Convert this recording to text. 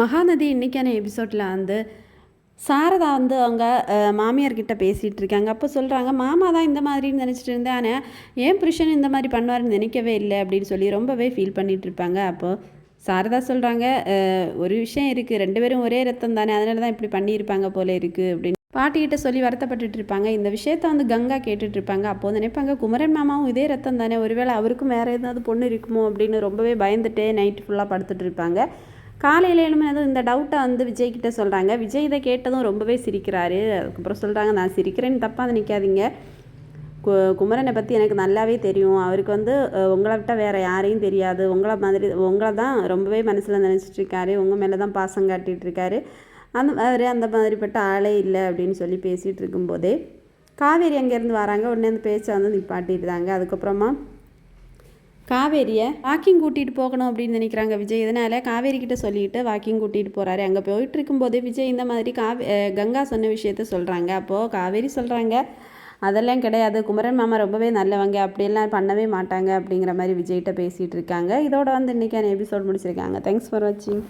மகாநதி இன்றைக்கான எபிசோடில் வந்து சாரதா வந்து அவங்க மாமியார்கிட்ட பேசிகிட்டு இருக்காங்க. அப்போ சொல்கிறாங்க மாமா தான் இந்த மாதிரின்னு நினச்சிட்டு இருந்தேன். ஆனால் ஏன் புருஷன் இந்த மாதிரி பண்ணுவாருன்னு நினைக்கவே இல்லை அப்படின்னு சொல்லி ரொம்பவே ஃபீல் பண்ணிகிட்டு இருப்பாங்க. அப்போது சாரதா சொல்கிறாங்க ஒரு விஷயம் இருக்குது ரெண்டு பேரும் ஒரே ரத்தம் தானே. அதனால தான் இப்படி பண்ணியிருப்பாங்க போல இருக்குது அப்படின்னு பாட்டிக்கிட்ட சொல்லி வருத்தப்பட்டுட்டு இருப்பாங்க. இந்த விஷயத்த வந்து கங்கா கேட்டுட்டு இருப்பாங்க. அப்போ நினைப்பாங்க குமரன் மாமாவும் இதே ரத்தம் தானே. ஒருவேளை அவருக்கும் வேறு ஏதாவது பொண்ணு இருக்குமோ? அப்படின்னு ரொம்பவே பயந்துட்டே நைட்டு ஃபுல்லாக படுத்துட்டு இருப்பாங்க. காலையில் எழுமினதும் இந்த டவுட்டை வந்து விஜய்கிட்ட சொல்கிறாங்க விஜய் இதை கேட்டதும் ரொம்பவே சிரிக்கிறாரு. அதுக்கப்புறம் சொல்கிறாங்க நான் சிரிக்கிறேன்னு தப்பாக நினைக்காதீங்க. கு குமரனை பற்றி எனக்கு நல்லாவே தெரியும். அவருக்கு வந்து உங்களை விட்ட வேறு யாரையும் தெரியாது. உங்களை மாதிரி உங்களை தான் ரொம்பவே மனசில் நினச்சிட்ருக்காரு உங்கள் மேலே தான் பாசம் காட்டிகிட்ருக்காரு அந்த மாதிரி அந்த மாதிரிப்பட்ட ஆளே இல்லை. அப்படின்னு சொல்லி பேசிகிட்டு இருக்கும்போதே காவேரி அங்கேருந்து வராங்க. உடனே அந்த பேச்சை வந்து நிப்பாட்டிடுறாங்க அதுக்கப்புறமா காவேரியை வாக்கிங் கூட்டிகிட்டு போகணும் அப்படின்னு நினைக்கிறாங்க விஜய். இதனால் காவேரி கிட்ட சொல்லிட்டு வாக்கிங் கூட்டிகிட்டு போகிறாரு அங்கே போயிட்டு இருக்கும்போது விஜய் இந்த மாதிரி காவே கங்கா சொன்ன விஷயத்த சொல்கிறாங்க அப்போது காவேரி சொல்கிறாங்க அதெல்லாம் கிடையாது. குமரன் மாமா ரொம்பவே நல்லவங்க. அப்படியெல்லாம் பண்ணவே மாட்டாங்க. அப்படிங்கிற மாதிரி விஜய்கிட்ட பேசிகிட்டு இருக்காங்க. இதோட வந்து இன்றைக்கான எபிசோட் முடிச்சிருக்காங்க. தேங்க்ஸ் ஃபார் வாட்சிங்